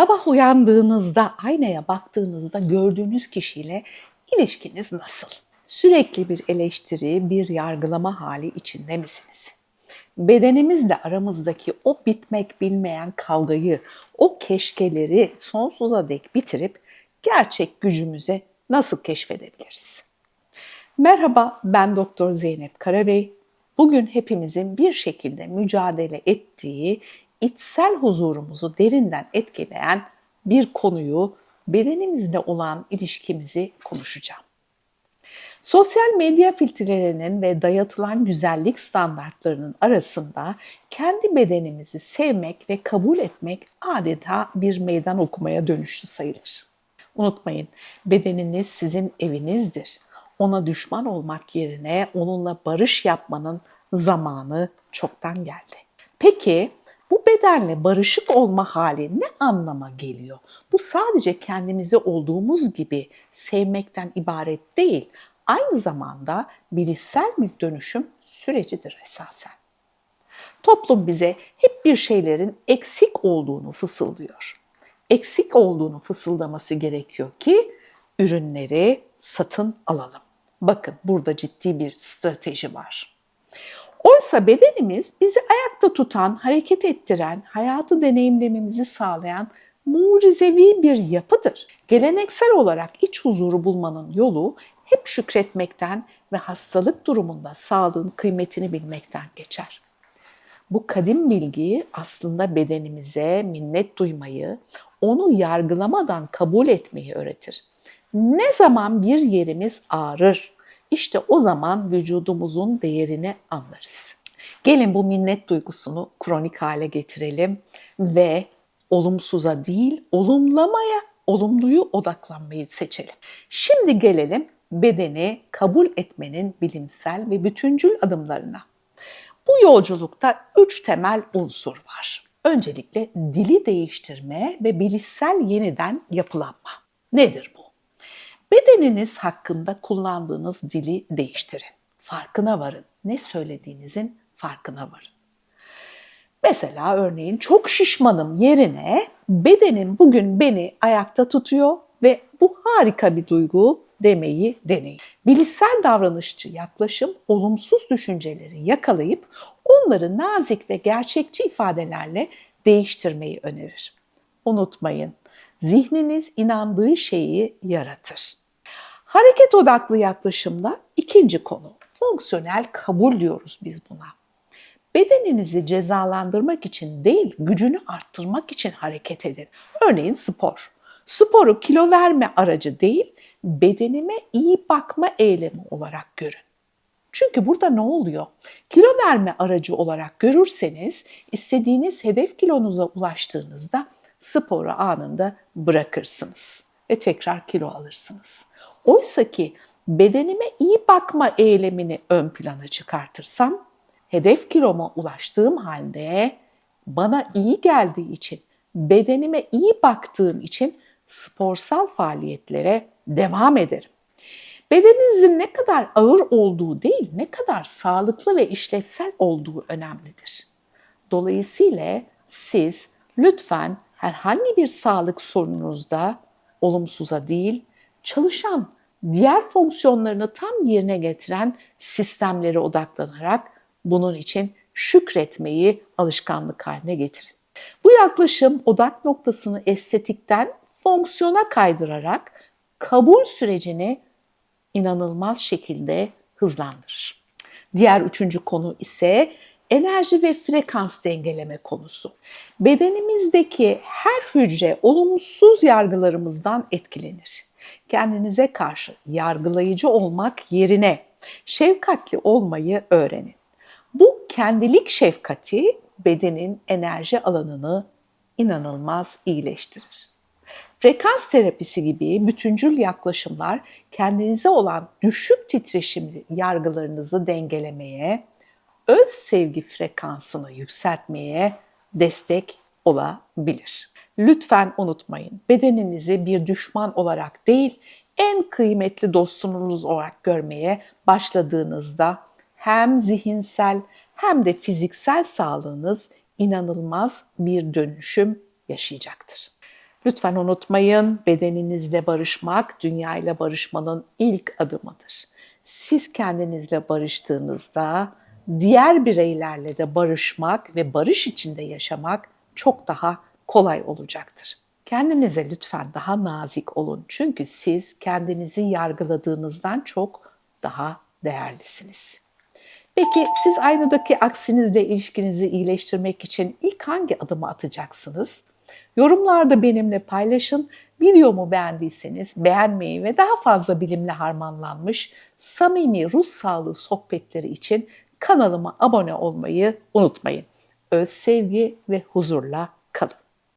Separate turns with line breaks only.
Sabah uyandığınızda, aynaya baktığınızda gördüğünüz kişiyle ilişkiniz nasıl? Sürekli bir eleştiri, bir yargılama hali içinde misiniz? Bedenimizle aramızdaki o bitmek bilmeyen kavgayı, o keşkeleri sonsuza dek bitirip gerçek gücümüze nasıl keşfedebiliriz? Merhaba, ben Doktor Zeynep Karabey. Bugün hepimizin bir şekilde mücadele ettiği, içsel huzurumuzu derinden etkileyen bir konuyu, bedenimizle olan ilişkimizi konuşacağım. Sosyal medya filtrelerinin ve dayatılan güzellik standartlarının arasında kendi bedenimizi sevmek ve kabul etmek adeta bir meydan okumaya dönüştü sayılır. Unutmayın, bedeniniz sizin evinizdir. Ona düşman olmak yerine onunla barış yapmanın zamanı çoktan geldi. Peki bu bedenle barışık olma hali ne anlama geliyor? Bu sadece kendimizi olduğumuz gibi sevmekten ibaret değil, aynı zamanda bilişsel bir dönüşüm sürecidir esasen. Toplum bize hep bir şeylerin eksik olduğunu fısıldıyor. Eksik olduğunu fısıldaması gerekiyor ki ürünleri satın alalım. Bakın burada ciddi bir strateji var. Oysa bedenimiz bizi ayakta tutan, hareket ettiren, hayatı deneyimlememizi sağlayan mucizevi bir yapıdır. Geleneksel olarak iç huzuru bulmanın yolu hep şükretmekten ve hastalık durumunda sağlığın kıymetini bilmekten geçer. Bu kadim bilgi aslında bedenimize minnet duymayı, onu yargılamadan kabul etmeyi öğretir. Ne zaman bir yerimiz ağrır, işte o zaman vücudumuzun değerini anlarız. Gelin bu minnet duygusunu kronik hale getirelim ve olumsuza değil, olumlamaya, olumluyu odaklanmayı seçelim. Şimdi gelelim bedeni kabul etmenin bilimsel ve bütüncül adımlarına. Bu yolculukta üç temel unsur var. Öncelikle dili değiştirme ve bilişsel yeniden yapılanma. Nedir bu? Bedeniniz hakkında kullandığınız dili değiştirin. Farkına varın. Ne söylediğinizin farkına varın. Mesela örneğin çok şişmanım yerine bedenim bugün beni ayakta tutuyor ve bu harika bir duygu demeyi deneyin. Bilişsel davranışçı yaklaşım olumsuz düşünceleri yakalayıp onları nazik ve gerçekçi ifadelerle değiştirmeyi önerir. Unutmayın, zihniniz inandığı şeyi yaratır. Hareket odaklı yaklaşımda ikinci konu. Fonksiyonel kabul diyoruz biz buna. Bedeninizi cezalandırmak için değil, gücünü arttırmak için hareket edin. Örneğin spor. Sporu kilo verme aracı değil, bedenime iyi bakma eylemi olarak görün. Çünkü burada ne oluyor? Kilo verme aracı olarak görürseniz istediğiniz hedef kilonuza ulaştığınızda sporu anında bırakırsınız ve tekrar kilo alırsınız. Oysa ki bedenime iyi bakma eylemini ön plana çıkartırsam hedef kiloma ulaştığım halde bana iyi geldiği için, bedenime iyi baktığım için sporsal faaliyetlere devam ederim. Bedeninizin ne kadar ağır olduğu değil, ne kadar sağlıklı ve işlevsel olduğu önemlidir. Dolayısıyla siz lütfen herhangi bir sağlık sorununuzda olumsuza değil, çalışan, diğer fonksiyonlarını tam yerine getiren sistemlere odaklanarak bunun için şükretmeyi alışkanlık haline getirin. Bu yaklaşım odak noktasını estetikten fonksiyona kaydırarak kabul sürecini inanılmaz şekilde hızlandırır. Diğer üçüncü konu ise enerji ve frekans dengeleme konusu. Bedenimizdeki her hücre olumsuz yargılarımızdan etkilenir. Kendinize karşı yargılayıcı olmak yerine şefkatli olmayı öğrenin. Bu kendilik şefkati bedenin enerji alanını inanılmaz iyileştirir. Frekans terapisi gibi bütüncül yaklaşımlar kendinize olan düşük titreşimli yargılarınızı dengelemeye, öz sevgi frekansını yükseltmeye destek olabilir. Lütfen unutmayın, bedeninizi bir düşman olarak değil, en kıymetli dostunuz olarak görmeye başladığınızda hem zihinsel hem de fiziksel sağlığınız inanılmaz bir dönüşüm yaşayacaktır. Lütfen unutmayın bedeninizle barışmak dünyayla barışmanın ilk adımıdır. Siz kendinizle barıştığınızda diğer bireylerle de barışmak ve barış içinde yaşamak çok daha kolay olacaktır. Kendinize lütfen daha nazik olun. Çünkü siz kendinizi yargıladığınızdan çok daha değerlisiniz. Peki siz aynadaki aksinizle ilişkinizi iyileştirmek için ilk hangi adımı atacaksınız? Yorumlarda benimle paylaşın. Videomu beğendiyseniz beğenmeyi ve daha fazla bilimle harmanlanmış samimi ruh sağlığı sohbetleri için kanalıma abone olmayı unutmayın. Öz sevgi ve huzurla kalın.